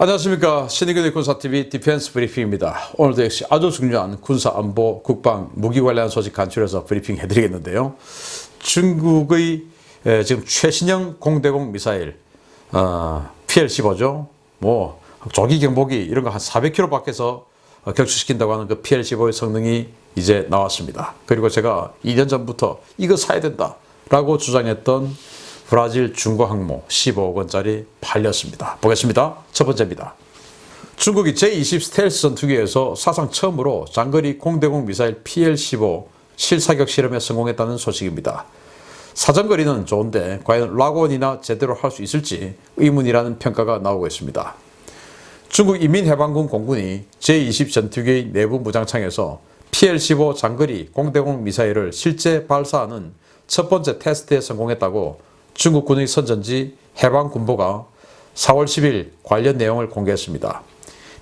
안녕하십니까 신의균의 군사TV 디펜스 브리핑입니다. 오늘도 역시 아주 중요한 군사 안보 국방 무기 관련 소식 간추려서 브리핑 해드리겠는데요. 중국의 에, 지금 최신형 공대공 미사일 어, PL-15죠. 뭐 조기 경보기 이런 거 한 400km 밖에서 어, 격추시킨다고 하는 그 PL-15의 성능이 이제 나왔습니다. 그리고 제가 2년 전부터 이거 사야 된다라고 주장했던 브라질 중고 항모 15억 원짜리 팔렸습니다. 보겠습니다. 첫 번째입니다. 중국이 제20 스텔스 전투기에서 사상 처음으로 장거리 공대공 미사일 PL-15 실사격 실험에 성공했다는 소식입니다. 사정거리는 좋은데 과연 락원이나 제대로 할 수 있을지 의문이라는 평가가 나오고 있습니다. 중국 인민해방군 공군이 제20 전투기의 내부 무장창에서 PL-15 장거리 공대공 미사일을 실제 발사하는 첫 번째 테스트에 성공했다고 중국군의 선전지 해방군보가 4월 10일 관련 내용을 공개했습니다.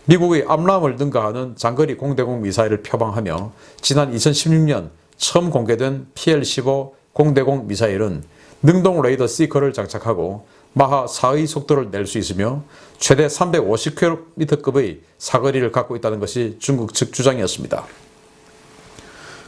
미국의 암람을 능가하는 장거리 공대공 미사일을 표방하며 지난 2016년 처음 공개된 PL-15 공대공 미사일은 능동 레이더 시커를 장착하고 마하 4의 속도를 낼 수 있으며 최대 350km급의 사거리를 갖고 있다는 것이 중국 측 주장이었습니다.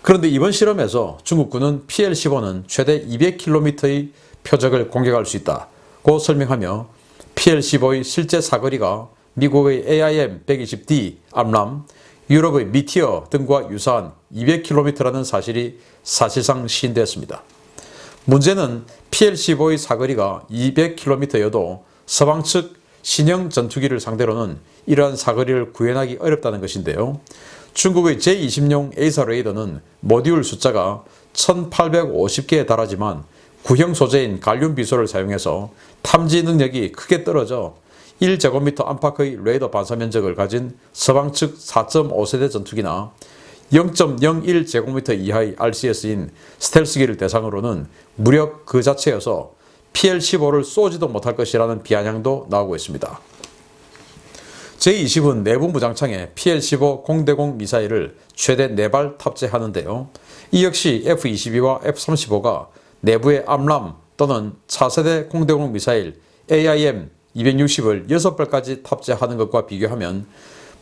그런데 이번 실험에서 중국군은 PL-15는 최대 200km의 표적을 공격할 수 있다고 설명하며 PL-15의 실제 사거리가 미국의 AIM-120D 암람, 유럽의 미티어 등과 유사한 200km라는 사실이 사실상 시인되었습니다. 문제는 PL-15의 사거리가 200km여도 서방 측 신형 전투기를 상대로는 이러한 사거리를 구현하기 어렵다는 것인데요. 중국의 제20용 A사 레이더는 모듈 숫자가 1850개에 달하지만 구형 소재인 갈륨 비소를 사용해서 탐지 능력이 크게 떨어져 1제곱미터 안팎의 레이더 반사 면적을 가진 서방 측 4.5세대 전투기나 0.01제곱미터 이하의 RCS인 스텔스기를 대상으로는 무력 그 자체여서 PL-15를 쏘지도 못할 것이라는 비아냥도 나오고 있습니다. 제20은 내부 무장창에 PL-15 공대공 미사일을 최대 4발 탑재하는데요. 이 역시 F-22와 F-35가 내부에 암람 또는 차세대 공대공 미사일 AIM 260을 6발까지 탑재하는 것과 비교하면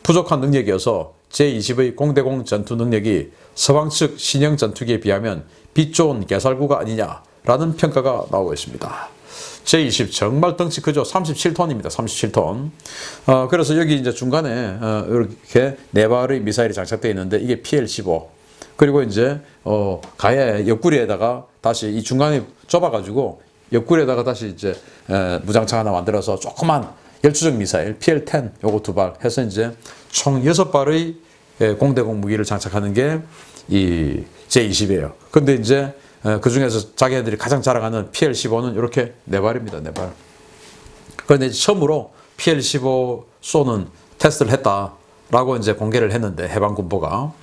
부족한 능력이어서 제20의 공대공 전투 능력이 서방 측 신형 전투기에 비하면 빛 좋은 개살구가 아니냐라는 평가가 나오고 있습니다. 제20 정말 덩치 크죠. 37톤입니다. 37톤. 어, 그래서 여기 이제 중간에 어, 이렇게 네 발의 미사일이 장착되어 있는데 이게 PL-15. 그리고 이제 어, 가해 옆구리에다가 다시 이 중간에 좁아가지고 옆구리에다가 다시 이제 에, 무장창 하나 만들어서 조그만 열추적 미사일 PL-10 요거 두 발 해서 이제 총 여섯 발의 예, 공대공 무기를 장착하는 게 이 제20이에요. 근데 이제 그 중에서 자기네들이 가장 자랑하는 PL-15는 이렇게 네 발입니다. 네 발. 그런데 처음으로 PL-15 쏘는 테스트를 했다라고 이제 공개를 했는데 해방군보가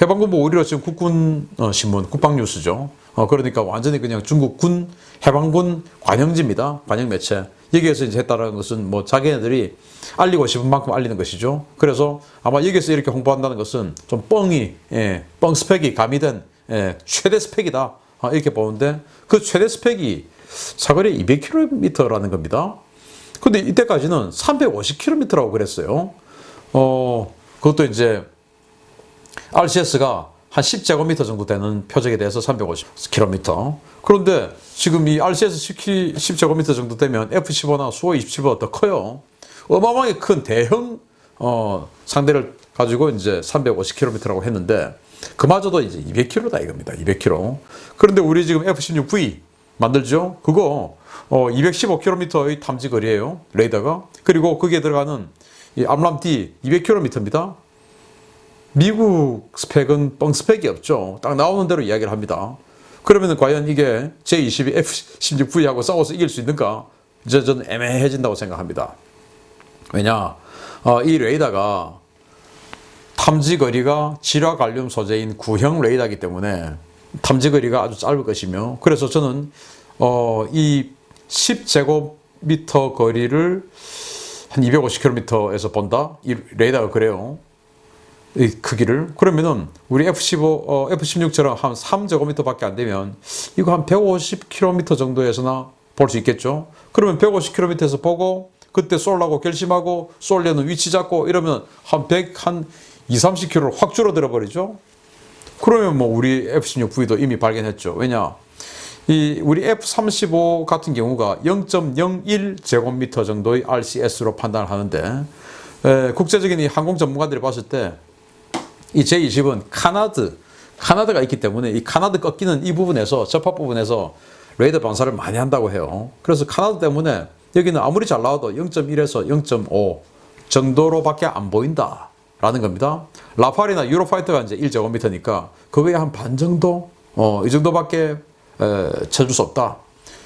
해방군보 오히려 지금 국군 어, 신문 국방 뉴스죠. 어, 그러니까 완전히 그냥 중국 군 해방군 관영지입니다. 관영 매체. 여기에서 이제 했다는 것은 뭐 자기네들이 알리고 싶은 만큼 알리는 것이죠. 그래서 아마 여기서 이렇게 홍보한다는 것은 좀 뻥이, 예, 뻥 스펙이 가미된 예, 최대 스펙이다. 아, 이렇게 보는데 그 최대 스펙이 사거리 200km라는 겁니다. 근데 이때까지는 350km라고 그랬어요. 어, 그것도 이제 RCS가 한 10제곱미터 정도 되는 표적에 대해서 350km. 그런데 지금 이 RCS 10제곱미터 정도 되면 F-15나 수호 27보다 더 커요. 어마어마하게 큰 대형 어, 상대를 가지고 이제 350km라고 했는데 그마저도 이제 200km다 이겁니다. 200km. 그런데 우리 지금 F-16V 만들죠? 그거 어, 215km의 탐지 거리예요. 레이더가. 그리고 거기에 들어가는 이 암람-D 200km입니다. 미국 스펙은 뻥 스펙이 없죠. 딱 나오는 대로 이야기를 합니다. 그러면 과연 이게 제22 F-16V하고 싸워서 이길 수 있는가? 이제 저는 애매해진다고 생각합니다. 왜냐, 어, 이 레이더가 탐지 거리가 질화 갈륨 소재인 구형 레이더이기 때문에 탐지 거리가 아주 짧을 것이며, 그래서 저는 어, 이 10제곱미터 거리를 한 250km에서 본다? 이 레이더가 그래요. 이 크기를 그러면은 우리 F15 어, F16처럼 한 3제곱미터밖에 안 되면 이거 한 150km 정도에서나 볼 수 있겠죠. 그러면 150km에서 보고 그때 쏠라고 결심하고 쏠려는 위치 잡고 이러면 한 100, 한 2, 30km를 확 줄어들어 버리죠. 그러면 뭐 우리 F-16V도 이미 발견했죠. 왜냐? 이 우리 F-35 같은 경우가 0.01 제곱미터 정도의 RCS로 판단을 하는데 에, 국제적인 이 항공 전문가들이 봤을 때 이 J20은 카나드, 카나드가 있기 때문에 이 카나드 꺾이는 이 부분에서 접합 부분에서 레이더 반사를 많이 한다고 해요. 그래서 카나드 때문에 여기는 아무리 잘 나와도 0.1에서 0.5 정도로밖에 안 보인다 라는 겁니다. 라팔이나 유로파이터가 이제 1제곱미터니까 그거의 한반 정도, 어, 이 정도밖에 에, 쳐줄 수 없다.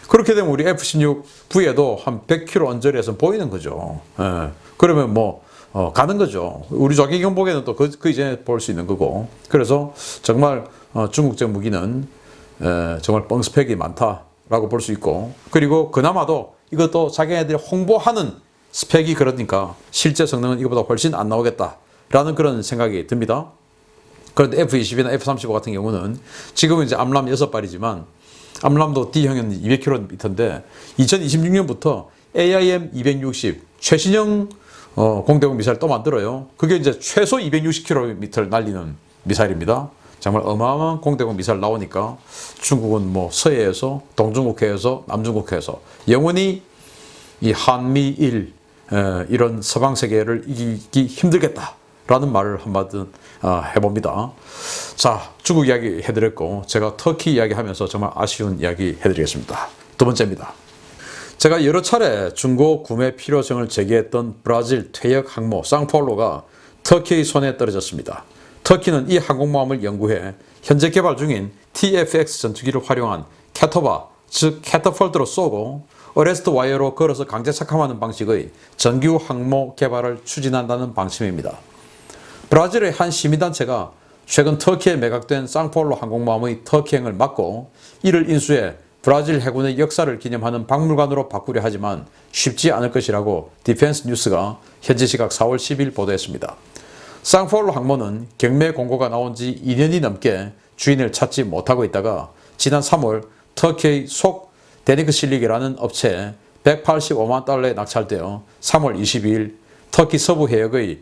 그렇게 되면 우리 F-16V에도 한 100km 언저리에서 보이는 거죠. 예. 그러면 뭐 어, 가는 거죠. 우리 조기 경보기에는 또그그 이전에 볼 수 있는 거고. 그래서 정말 어, 중국적 무기는 에, 정말 뻥스펙이 많다라고 볼 수 있고. 그리고 그나마도 이것도 자기네들이 홍보하는 스펙이 그러니까 실제 성능은 이거보다 훨씬 안 나오겠다라는 그런 생각이 듭니다. 그런데 F-22나 F-35 같은 경우는 지금은 이제 암람 6발이지만 암람도 D형은 200km인데 2026년부터 AIM 260 최신형 어, 공대공 미사일 또 만들어요. 그게 이제 최소 260km를 날리는 미사일입니다. 정말 어마어마한 공대공 미사일 나오니까 중국은 뭐 서해에서 동중국해에서 남중국해에서 영원히 이 한미일 에, 이런 서방 세계를 이기기 힘들겠다 라는 말을 한마디 어, 해봅니다. 자 중국 이야기 해드렸고 제가 터키 이야기 하면서 정말 아쉬운 이야기 해드리겠습니다. 두 번째입니다. 제가 여러 차례 중고 구매 필요성을 제기했던 브라질 퇴역 항모 쌍폴로가 터키의 손에 떨어졌습니다. 터키는 이 항공모함을 연구해 현재 개발 중인 TFX 전투기를 활용한 캐터바, 즉 캐터폴트로 쏘고 어레스트 와이어로 걸어서 강제 착함하는 방식의 정규 항모 개발을 추진한다는 방침입니다. 브라질의 한 시민단체가 최근 터키에 매각된 쌍폴로 항공모함의 터키행을 막고 이를 인수해 브라질 해군의 역사를 기념하는 박물관으로 바꾸려 하지만 쉽지 않을 것이라고 디펜스 뉴스가 현지 시각 4월 10일 보도했습니다. 쌍폴로 항모는 경매 공고가 나온 지 2년이 넘게 주인을 찾지 못하고 있다가 지난 3월 터키의 속 데니크 실릭이라는 업체에 185만 달러에 낙찰되어 3월 22일 터키 서부 해역의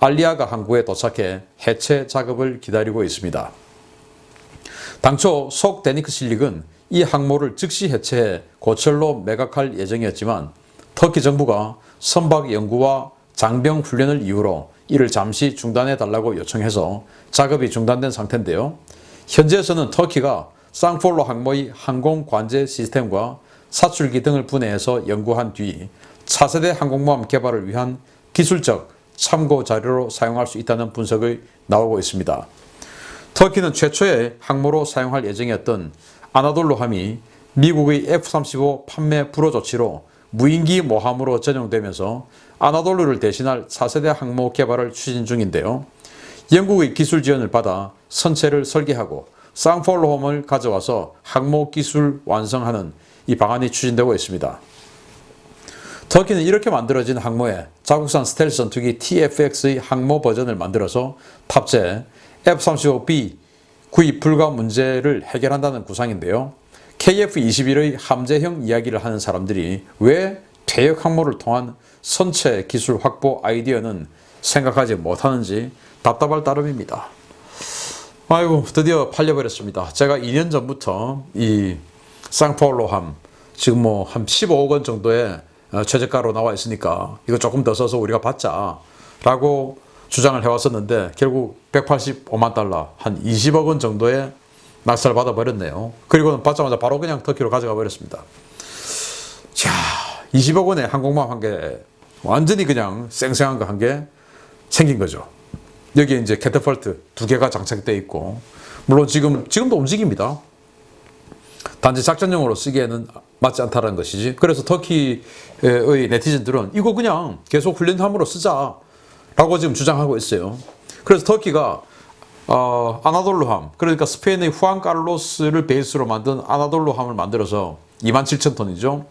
알리아가 항구에 도착해 해체 작업을 기다리고 있습니다. 당초 속 데니크 실릭은 이 항모를 즉시 해체해 고철로 매각할 예정이었지만 터키 정부가 선박 연구와 장병 훈련을 이유로 이를 잠시 중단해 달라고 요청해서 작업이 중단된 상태인데요. 현지에서는 터키가 쌍폴로 항모의 항공 관제 시스템과 사출기 등을 분해해서 연구한 뒤 차세대 항공모함 개발을 위한 기술적 참고 자료로 사용할 수 있다는 분석이 나오고 있습니다. 터키는 최초의 항모로 사용할 예정이었던 아나돌로 함이 미국의 F-35 판매 불허 조치로 무인기 모함으로 전용되면서 아나돌루를 대신할 4세대 항모 개발을 추진 중인데요. 영국의 기술 지원을 받아 선체를 설계하고 쌍폴로홈을 가져와서 항모 기술 완성하는 이 방안이 추진되고 있습니다. 터키는 이렇게 만들어진 항모에 자국산 스텔스 전투기 TFX의 항모 버전을 만들어서 탑재 F-35B 구입 불가 문제를 해결한다는 구상인데요. KF-21의 함재형 이야기를 하는 사람들이 왜 퇴역 항모를 통한 선체 기술 확보 아이디어는 생각하지 못하는지 답답할 따름입니다. 아이고 드디어 팔려버렸습니다. 제가 2년 전부터 이 쌍폴로함 지금 뭐 한 15억 원 정도의 어, 최저가로 나와 있으니까 이거 조금 더 써서 우리가 받자라고 주장을 해왔었는데 결국 185만 달러 한 20억 원 정도의 낙찰 받아버렸네요. 그리고는 받자마자 바로 그냥 터키로 가져가 버렸습니다. 자, 20억 원에 항공모함 한 개 완전히 그냥 쌩쌩한 거 한 개 생긴 거죠. 여기에 이제 캐터펄트 두 개가 장착되어 있고 물론 지금 지금도 움직입니다. 단지 작전용으로 쓰기에는 맞지 않다는 것이지. 그래서 터키의 네티즌들은 이거 그냥 계속 훈련함으로 쓰자 라고 지금 주장하고 있어요. 그래서 터키가 어, 아나돌루함 그러니까 스페인의 후안 카를로스를 베이스로 만든 아나돌루함을 만들어서 27,000톤이죠.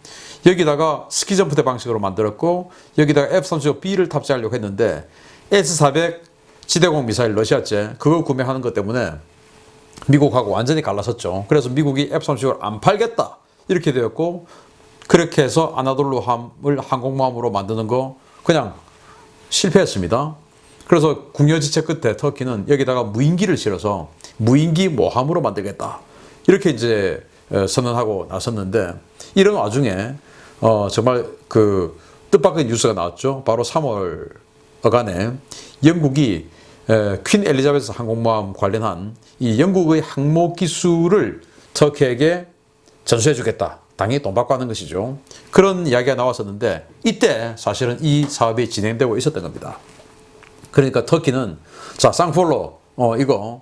여기다가 스키 점프대 방식으로 만들었고 여기다가 F-35B를 탑재하려고 했는데 S-400 지대공 미사일 러시아제 그걸 구매하는 것 때문에 미국하고 완전히 갈라섰죠. 그래서 미국이 F-35를 안 팔겠다 이렇게 되었고 그렇게 해서 아나돌루함을 항공모함으로 만드는 거 그냥 실패했습니다. 그래서 궁여지체 끝에 터키는 여기다가 무인기를 실어서 무인기 모함으로 만들겠다. 이렇게 이제 어, 선언하고 나섰는데 이런 와중에 어, 정말 그 뜻밖의 뉴스가 나왔죠. 바로 3월 어간에 영국이 에, 퀸 엘리자베스 항공모함 관련한 이 영국의 항모 기술을 터키에게 전수해 주겠다. 당연히 돈 받고 하는 것이죠. 그런 이야기가 나왔었는데 이때 사실은 이 사업이 진행되고 있었던 겁니다. 그러니까 터키는 자 쌍폴로 어 이거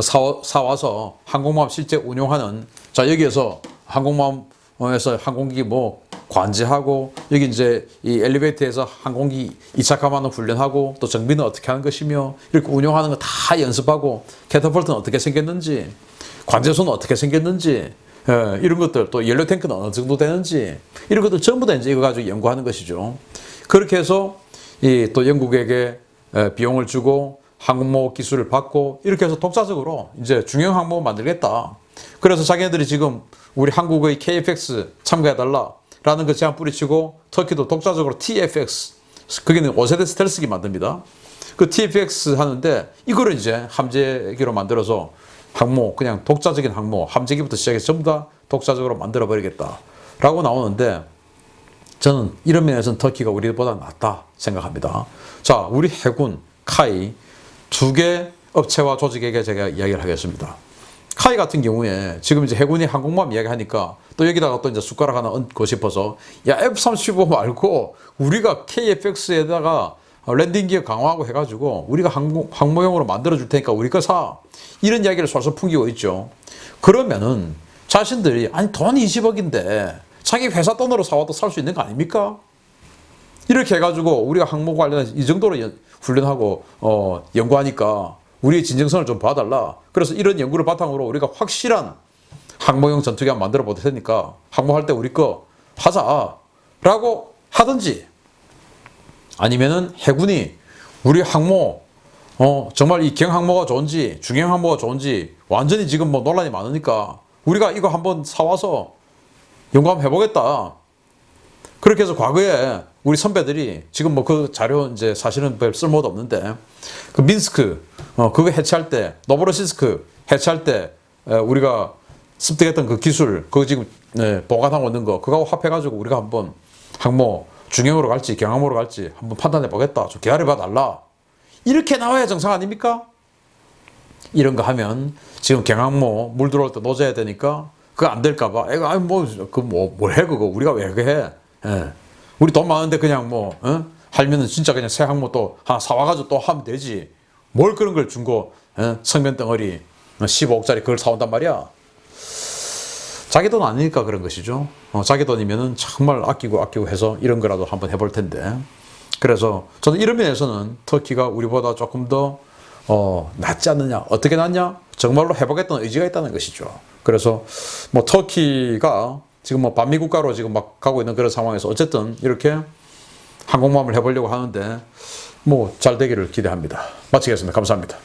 사, 사와서 항공모함 실제 운용하는 자 여기에서 항공모함에서 항공기 뭐 관제하고 여기 이제 이 엘리베이터에서 항공기 이착함하는 훈련하고 또 정비는 어떻게 하는 것이며 이렇게 운용하는 거 다 연습하고 캐터펄트는 어떻게 생겼는지 관제소는 어떻게 생겼는지 예, 이런 것들 또 연료 탱크는 어느 정도 되는지 이런 것들 전부 다 이제 이거 가지고 연구하는 것이죠. 그렇게 해서 이 또 영국에게 에, 비용을 주고 항모 기술을 받고 이렇게 해서 독자적으로 이제 중형 항모 만들겠다. 그래서 자기네들이 지금 우리 한국의 KFX 참가해달라라는 그 제안 뿌리치고 터키도 독자적으로 TFX 거기는 5세대 스텔스기 만듭니다. 그 TFX 하는데 이거를 이제 함재기로 만들어서 항모 그냥 독자적인 항모 함재기부터 시작해서 전부 다 독자적으로 만들어 버리겠다 라고 나오는데 저는 이런 면에서는 터키가 우리보다 낫다 생각합니다. 자, 우리 해군 카이 두 개 업체와 조직에게 제가 이야기를 하겠습니다. 카이 같은 경우에 지금 이제 해군이 항공모함 이야기하니까 또 여기다가 또 이제 숟가락 하나 얹고 싶어서 야 F-35 말고 우리가 KFX에다가 랜딩 기어 강화하고 해가지고 우리가 항공, 항모용으로 만들어 줄 테니까 우리 거 사. 이런 이야기를 솔솔 풍기고 있죠. 그러면은 자신들이 아니 돈 20억인데 자기 회사 돈으로 사와도 살 수 있는 거 아닙니까? 이렇게 해가지고 우리가 항모 관련해서 이 정도로 연- 훈련하고 어, 연구하니까 우리의 진정성을 좀 봐달라. 그래서 이런 연구를 바탕으로 우리가 확실한 항모용 전투기 한번 만들어 볼 테니까 항모할 때 우리 거 하자라고 하든지 아니면은 해군이 우리 항모 어 정말 이 경항모가 좋은지 중형 항모가 좋은지 완전히 지금 뭐 논란이 많으니까 우리가 이거 한번 사와서 연구 한번 해보겠다. 그렇게 해서 과거에 우리 선배들이 지금 뭐 그 자료 이제 사실은 별 쓸모도 없는데 그 민스크 어 그거 해체할 때 노브로시스크 해체할 때 에, 우리가 습득했던 그 기술 그거 지금 네, 보관하고 있는 거 그거하고 합해가지고 우리가 한번 항모 중형으로 갈지 경항모로 갈지 한번 판단해 보겠다. 좀 기다려 봐 달라. 이렇게 나와야 정상 아닙니까? 이런 거 하면 지금 경항모 물 들어올 때 노져야 되니까 그거 안 될까 봐 애가 아니 뭐그뭐뭘 해 그거 우리가 왜 그게 해? 예. 우리 돈 많은데 그냥 뭐 어? 할면은 진짜 그냥 새 항모 또 하나 사와가지고 또 하면 되지. 뭘 그런 걸 준거 어? 성면 덩어리 15억짜리 그걸 사온단 말이야. 자기 돈 아니니까 그런 것이죠. 어, 자기 돈이면은 정말 아끼고 아끼고 해서 이런 거라도 한번 해볼 텐데. 그래서 저는 이런 면에서는 터키가 우리보다 조금 더 어, 낫지 않느냐, 어떻게 낫냐, 정말로 해보겠다는 의지가 있다는 것이죠. 그래서 뭐 터키가 지금 뭐 반미 국가로 지금 막 가고 있는 그런 상황에서 어쨌든 이렇게 항공모함을 해보려고 하는데 뭐 잘 되기를 기대합니다. 마치겠습니다. 감사합니다.